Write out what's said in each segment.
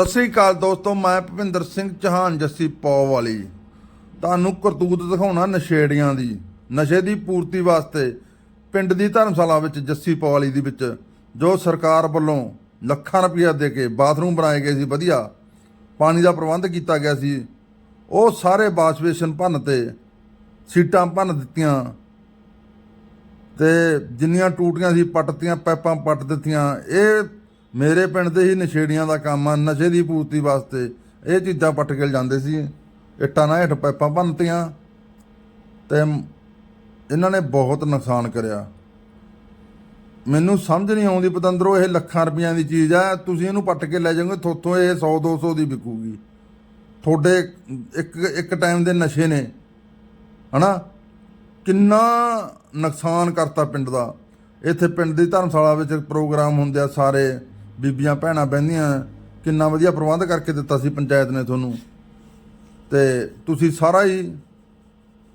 ਸਤਿ ਸ੍ਰੀ ਅਕਾਲ ਦੋਸਤੋ, ਮੈਂ ਭਵਿੰਦਰ ਸਿੰਘ ਚੌਹਾਨ, ਜੱਸੀ ਪੌ ਵਾਲੀ। ਤੁਹਾਨੂੰ ਕਰਤੂਤ ਦਿਖਾਉਣਾ ਨਸ਼ੇੜੀਆਂ ਦੀ, ਨਸ਼ੇ ਦੀ ਪੂਰਤੀ ਵਾਸਤੇ ਪਿੰਡ ਦੀ ਧਰਮਸ਼ਾਲਾ ਵਿੱਚ, ਜੱਸੀ ਪੌ ਵਾਲੀ ਦੀ ਵਿੱਚ, ਜੋ ਸਰਕਾਰ ਵੱਲੋਂ ਲੱਖਾਂ ਰੁਪਇਆ ਦੇ ਕੇ ਬਾਥਰੂਮ ਬਣਾਏ ਗਏ ਸੀ, ਵਧੀਆ ਪਾਣੀ ਦਾ ਪ੍ਰਬੰਧ ਕੀਤਾ ਗਿਆ ਸੀ, ਉਹ ਸਾਰੇ ਵਾਸ਼ ਬੇਸ਼ਨ ਭੰਨ ਤੇ ਸੀਟਾਂ ਭੰਨ ਦਿੱਤੀਆਂ ਤੇ ਜਿੰਨੀਆਂ ਟੂਟੀਆਂ ਸੀ ਪੱਟਤੀਆਂ ਪਾਈਪਾਂ ਪੱਟ ਦਿੱਤੀਆਂ, ਇਹ ਮੇਰੇ ਪਿੰਡ ਦੇ ਹੀ ਨਸ਼ੇੜੀਆਂ ਦਾ ਕੰਮ ਆ, ਨਸ਼ੇ ਦੀ ਪੂਰਤੀ ਵਾਸਤੇ। ਇਹ ਚੀਜ਼ਾਂ ਪੱਟ ਕੇ ਜਾਂਦੇ ਸੀ। ਇੱਟਾਂ ਨਾਲ ਹੇਠ ਪਾਈਪਾਂ ਭੰਨਤੀਆਂ ਤੇ ਇਹਨਾਂ ਨੇ ਬਹੁਤ ਨੁਕਸਾਨ ਕਰਿਆ। ਮੈਨੂੰ ਸਮਝ ਨਹੀਂ ਆਉਂਦੀ ਪਤੰਦਰੋ, ਇਹ ਲੱਖਾਂ ਰੁਪਈਆਂ ਦੀ ਚੀਜ਼ ਆ। ਤੁਸੀਂ ਇਹਨੂੰ ਪੱਟ ਕੇ ਲੈ ਜਾਓਗੇ, ਥੋਥੋਂ ਇਹ 100 200 ਦੀ ਵਿਕੂਗੀ। ਤੁਹਾਡੇ ਇੱਕ ਇੱਕ ਟਾਈਮ ਦੇ ਨਸ਼ੇ ਨੇ। ਹਨਾ? ਕਿੰਨਾ ਨੁਕਸਾਨ ਕਰਤਾ ਪਿੰਡ ਦਾ। ਇੱਥੇ ਪਿੰਡ ਦੀ ਧਰਮਸ਼ਾਲਾ ਵਿੱਚ ਪ੍ਰੋਗਰਾਮ ਹੁੰਦੇ ਆ ਸਾਰੇ। ਬੀਬੀਆਂ ਭੈਣਾਂ ਬਹਿੰਦੀਆਂ ਕਿੰਨਾ ਵਧੀਆ ਪ੍ਰਬੰਧ ਕਰਕੇ ਦਿੱਤਾ ਸੀ ਪੰਚਾਇਤ ਨੇ ਤੁਹਾਨੂੰ। ਤੇ ਤੁਸੀਂ ਸਾਰਾ ਹੀ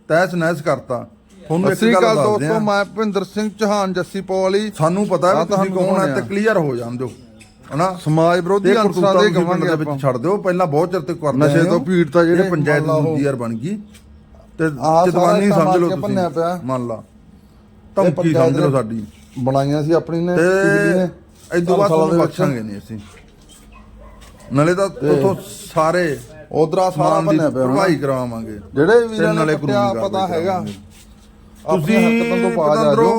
ਤਹਿਸ ਨਹਿਸ ਕਰਤਾ। ਤੁਹਾਨੂੰ ਇੱਕ ਗੱਲ ਦੋਸਤੋ ਮੈਂ ਭਿੰਦਰ ਸਿੰਘ ਚੌਹਾਨ ਜੱਸੀ ਪੌਲੀ ਸਾਨੂੰ ਪਤਾ ਵੀ ਤੁਸੀਂ ਕੌਣ ਹੈ ਤੇ। ਕਲੀਅਰ ਹੋ ਜਾਣ ਦਿਓ ਹਨਾ? ਸਮਾਜ ਵਿਰੋਧੀ ਅੰਸਰਾਂ ਦੇ ਤੁਸੀਂ ਗਵਾਂਗੇ ਦੇ ਵਿੱਚ ਛੱਡ ਦਿਓ ਪਹਿਲਾਂ ਬਹੁਤ ਚਿਰ ਤੇ ਕਰਦੇ ਨਸ਼ੇ ਤੋਂ ਹੋ। ਪੀੜਤ ਆ ਜਿਹੜੇ ਪੰਚਾਇਤ ਦੀ ਯਾਰ ਬਣ ਗਈ ਤੇ ਚਤਵਾਨੀ ਸਮਝ ਲਓ। ਤੁਸੀਂ। ਮੰਨ ਲਾ। ਧਮਕੀ ਸਮਝ ਲਓ ਸਾਡੀ। ਬਣਾਈਆਂ ਸੀ ਆਪਣੀ ਨੇ ਤੇ ਨੇ। ਇਦੋਂ ਬਾਅਦ ਤੁਹਾਨੂੰ। ਬਖਸ਼ਾਂਗੇ ਨਹੀਂ ਅਸੀਂ। ਨਾਲੇ ਤਾਂ ਉਥੋਂ ਸਾਰੇ ਉਧਰਾ ਸਾਰਾ ਭੰਨਿਆ ਪਿਆ ਹੋਣਾ। ਭਰਵਾਈ ਕਰਾਵਾਂਗੇ। ਜਿਹੜੇ ਵੀਰਾਂ ਨਾਲੇ ਪਤਾ ਹੈਗਾ। ਤੁਸੀਂ ਪਤੰਦਰੋ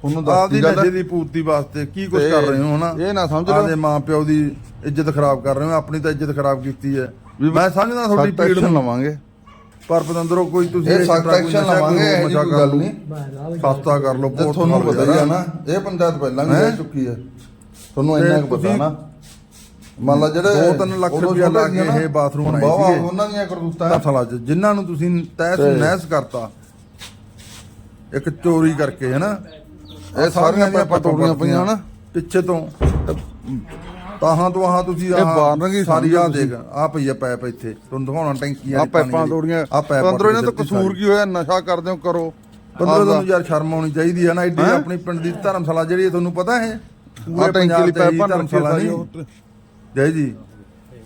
ਤੁਹਾਨੂੰ ਦੱਸਦੀ ਗੱਲ। ਦੀ ਪੂਰਤੀ ਵਾਸਤੇ ਕੀ ਕੁਝ ਕਰ ਰਹੇ ਹੋ ਹਨਾ? ਇਹ ਨਾ ਸਮਝ ਲਓ। ਆਪਦੇ ਮਾਂ ਪਿਓ ਦੀ ਇੱਜ਼ਤ ਖਰਾਬ ਕਰ ਰਹੇ ਹੋ ਆਪਣੀ ਤਾਂ ਇੱਜ਼ਤ ਖਰਾਬ ਕੀਤੀ ਹੈ। ਮੈਂ ਸਮਝਦਾ ਤੁਹਾਡੀ ਪੀੜ ਲਵਾਂਗੇ। ਪਰ ਪਤੰਦਰੋ ਕੋਈ ਤੁਸੀਂ ਇਹ ਸਖਤ ਐਕਸ਼ਨ ਲਵਾਂਗੇ ਇਹ ਕੋਈ ਕਰ ਗੱਲ। ਨਹੀਂ ਸਸਤਾ ਕਰ ਲਓ ਬਹੁਤ ਤੁਹਾਨੂੰ ਪਤਾ ਹੀ। ਨਾ ਇਹ ਪੰਚਾਇਤ ਪਹਿਲਾਂ ਵੀ ਹੈਂ? ਰਹਿ ਚੁੱਕੀ ਹੈ ਤੁਹਾਨੂੰ ਇੰਨਾ ਕੁ ਪਤਾ ਨਾ ਮੰਨ ਲਾ ਜਿਹੜੇ ਦੋ ਤਿੰਨ ਲੱਖ ਉਦੋਂ ਰੁਪਇਆ ਲਾ ਸੀ ਕੇ ਨਾ, ਇਹ ਬਾਥਰੂਮ ਬਣਾਏ ਸੀਗੇ। ਉਹਨਾਂ ਦੀਆਂ ਕਰਤੂਤਾਂ ਧਰਮਸ਼ਾਲਾ ਚ ਜਿਨ੍ਹਾਂ ਨੂੰ ਤੁਸੀਂ ਤੈਸ ਨਹਿਸ ਕਰਤਾ ਇੱਕ ਚੋਰੀ ਕਰਕੇ ਹੈਨਾ ਇਹ ਸਾਰੀਆਂ ਪਟੋੜੀਆਂ ਪਈਆਂ ਨਾ ਪਿੱਛੇ ਤੋਂ ਤਾਹਾਂ ਤੋਂ ਆਹਾਂ ਤੁਸੀਂ ਇਹ ਬਾਰਨਗੀ ਸਾਰੀ ਆ ਦੇਖ ਆ ਪਈ ਆ ਪੈਪ ਇੱਥੇ ਤੁਹਾਨੂੰ ਦਿਖਾਉਣਾ ਟੈਂਕੀ ਆ ਪੈਪਾਂ ਤੋੜੀਆਂ। ਆ ਪੈਪ ਅੰਦਰੋਂ ਇਹਨਾਂ ਤੋਂ ਕਸੂਰ ਕੀ ਹੋਇਆ? ਨਸ਼ਾ ਕਰਦੇ ਹੋ ਕਰੋ। ਪੰਦਰਾਂ ਤੁਹਾਨੂੰ ਯਾਰ ਸ਼ਰਮ ਆਉਣੀ ਚਾਹੀਦੀ ਹੈ ਨਾ ਐਡੀ ਆਪਣੀ ਪਿੰਡ ਦੀ ਧਰਮਸ਼ਾਲਾ ਜਿਹੜੀ ਤੁਹਾਨੂੰ ਪਤਾ ਹੈ ਆ ਟੈਂਕੀ ਲਈ ਪੈਪਾਂ ਧਰਮਸ਼ਾਲਾ ਨਹੀਂ। ਜੈ ਜੀ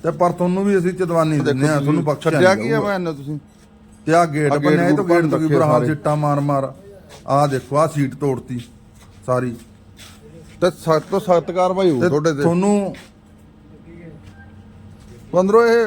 ਤੇ ਪਰ ਤੁਹਾਨੂੰ ਵੀ ਅਸੀਂ ਚਤਵਾਨੀ ਦਿੰਦੇ ਆ ਤੁਹਾਨੂੰ ਬਖਸ਼ਿਆ ਛੱਡਿਆ ਕੀ ਆ। ਮੈਂ ਤੁਸੀਂ? ਤੇ ਆ ਗੇਟ ਬਣਿਆ ਇਹ ਤੋਂ ਗੂਟ ਗੇਟ ਤੋਂ ਵੀ ਰੱਖੇ ਬੁਰਾ ਹਾਲ ਮਾਰ ਮਾਰ ਆ ਦੇਖੋ ਆ ਸੀਟ ਤੋੜਤੀ ਸਾਰੀ। ਤੇ ਸਖਤ ਤੋਂ ਸਖਤ ਕਾਰਵਾਈ ਹੋਊ ਤੇ ਤੁਹਾਡੇ ਤੇ। ਤੁਹਾਨੂੰ ਪੰਦਰੋ ਇਹ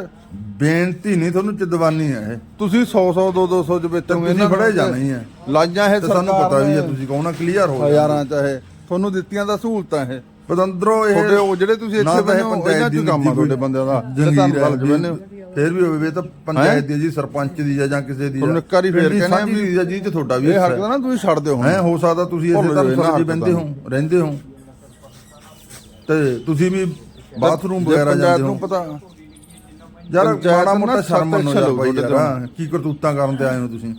ਬੇਨਤੀ ਨਹੀਂ ਤੁਹਾਨੂੰ ਚਦਵਾਨੀ ਹੈ ਇਹ। ਤੁਸੀਂ 100 100 2 200 ਚ ਵੇਚੋਗੇ ਤੁਸੀਂ ਫੜੇ ਜਾਣਾ ਹੀ ਹੈ। ਲਾਈਆਂ ਇਹ ਤੇ ਸਾਨੂੰ ਸਰਕਾਰ ਪਤਾ ਵੀ ਹੈ ਤੁਸੀਂ ਕਹੋ ਨਾ ਕਲੀਅਰ ਹੋ। ਹਜ਼ਾਰਾਂ ਚਾਹੇ ਤੁਹਾਨੂੰ ਦਿੱਤੀਆਂ ਦਾ ਸਹੂਲਤਾਂ ਇਹ। ਪਤੰਦਰੋ ਇਹ ਤੁਹਾਡੇ ਉਹ ਜਿਹੜੇ ਤੁਸੀਂ ਇੱਥੇ ਤਾਂ ਬਣੇ ਪੰਚਾਇਤ ਦੀ ਚ ਕੰਮ ਆ ਤੁਹਾਡੇ ਬੰਦਿਆਂ ਦਾ। ਜੰਗੀਰ ਹੈ। ਫੇਰ ਵੀ ਹੋਵੇ ਤਾਂ ਪੰਚਾਇਤ ਦੀ ਜੀ ਸਰਪੰਚ ਦੀ ਜਾਂ ਕਿਸੇ ਦੀ ਤੁਹਾਨੂੰ ਇੱਕ ਵਾਰੀ ਫੇਰ ਕਹਿੰਦੇ ਵੀ ਜੀ ਤੇ ਤੁਹਾਡਾ ਵੀ ਇਹ ਹੱਕ ਦਾ ਨਾ ਤੁਸੀਂ ਛੱਡ ਦਿਓ ਹੈ ਹੋ ਸਕਦਾ ਤੁਸੀਂ ਤਰ੍ਹਾਂ ਇਹਨਾਂ ਸਰਜੀ ਬੰਦੇ ਹੋ ਰਹਿੰਦੇ ਹੋ ਤੇ ਤੁਸੀਂ ਵੀ ਬਾਥਰੂਮ ਵਗੈਰਾ ਜਾਂਦੇ ਹੋ। ਪਤਾ ਯਾਰ ਮਾੜਾ ਮੋਟਾ ਸ਼ਰਮ ਮੰਨੋ ਯਾਰ ਭਾਈ ਯਾਰ ਕੀ ਕਰਤੂਤਾਂ ਕਰਨ ਤੇ ਆਏ ਹੋ ਤੁਸੀਂ?